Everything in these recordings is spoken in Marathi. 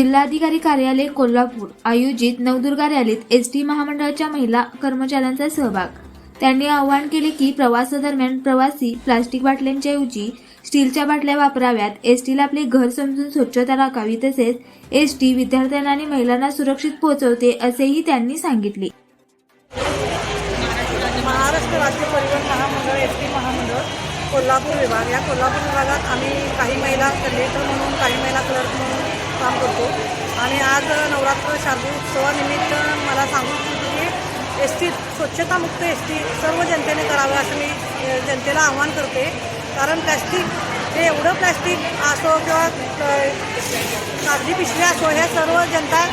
जिल्हाधिकारी कार्यालय कोल्हापूर आयोजित नवदुर्गा रॅलीत एस टी महामंडळाच्या महिला कर्मचाऱ्यांचा सहभाग. त्यांनी आवाहन केले की प्रवासादरम्यान प्रवासी प्लास्टिक बाटल्यांच्या ऐवजी स्टीलच्या बाटल्या वापराव्यात. एस टीला आपले घर समजून स्वच्छता राखावी तसेच एस टी विद्यार्थ्यांना आणि महिलांना सुरक्षित पोहोचवते असेही त्यांनी सांगितले. महाराष्ट्र राज्य परिवहन महामंडळ एस टी महामंडळ कोल्हापूर विभाग. या कोल्हापूर विभागात आम्ही काही महिला कंडक्टर म्हणून काही महिला क्लर्क म्हणून आणि आज नवरात्र शारदीय उत्सवानिमित्त मला सांगू इच्छितो की एस टी स्वच्छतामुक्त एस टी सर्व जनतेने करावं असं मी जनतेला आवाहन करते. कारण प्लॅस्टिक हे एवढं प्लॅस्टिक असो किंवा कागदी पिशव्या असो ह्या सर्व जनता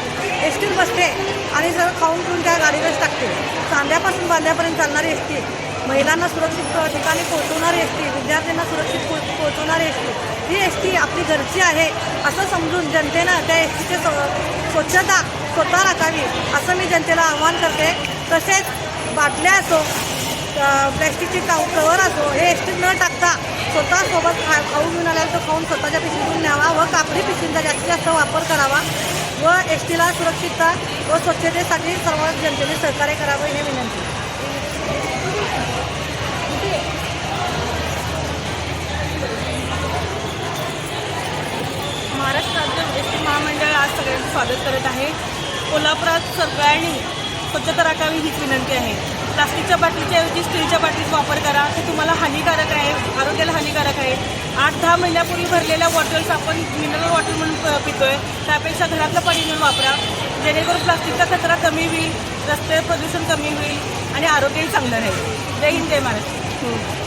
एस टीत बसते आणि सर्व खाऊन पिऊन त्या गाडीवरच टाकते. चांद्यापासून बांध्यापर्यंत चालणारी एस टी महिलांना सुरक्षित ठिकाणी पोहोचवणार एस टी विद्यार्थ्यांना सुरक्षित पो पोहोचवणार एस टी ही एस टी आपली घरची आहे असं समजून जनतेनं त्या एस टीची स्वच्छता स्वतः राखावी असं मी जनतेला आवाहन करते. तसेच बाटल्या असो प्लॅस्टिकची काव कवर असो हे एस टीत न टाकता स्वतः सोबत खा खाऊ घेऊन आल्यावर तो खाऊन स्वतःच्या पिशवीतून न्यावा व कापडी पिशवींचा जास्तीत जास्त वापर करावा व एस टीला सुरक्षितता व स्वच्छतेसाठी सर्व जनतेने सहकार्य करावं हे विनंती महाराष्ट्र राज्य एस टी महामंडळ आज सगळ्यांचं स्वागत करत आहे. कोल्हापुरात सगळ्यांनी स्वच्छता राखावी हीच विनंती आहे. प्लास्टिकच्या बाटलीच्या ऐवजी स्टीलच्या बाटलीचा वापर करा. ते तुम्हाला हानिकारक आहे. आरोग्याला हानिकारक आहे. आठ दहा महिन्यापूर्वी भरलेल्या बॉटल्स आपण मिनरल वॉटर म्हणून प- पितोय. त्यापेक्षा घरातलं पाणी म्हणून वापरा. जेणेकरून प्लास्टिकचा कचरा कमी होईल रस्ते प्रदूषण कमी होईल आणि आरोग्यही चांगलं राहील. जय हिंद जय महाराष्ट्र. हो.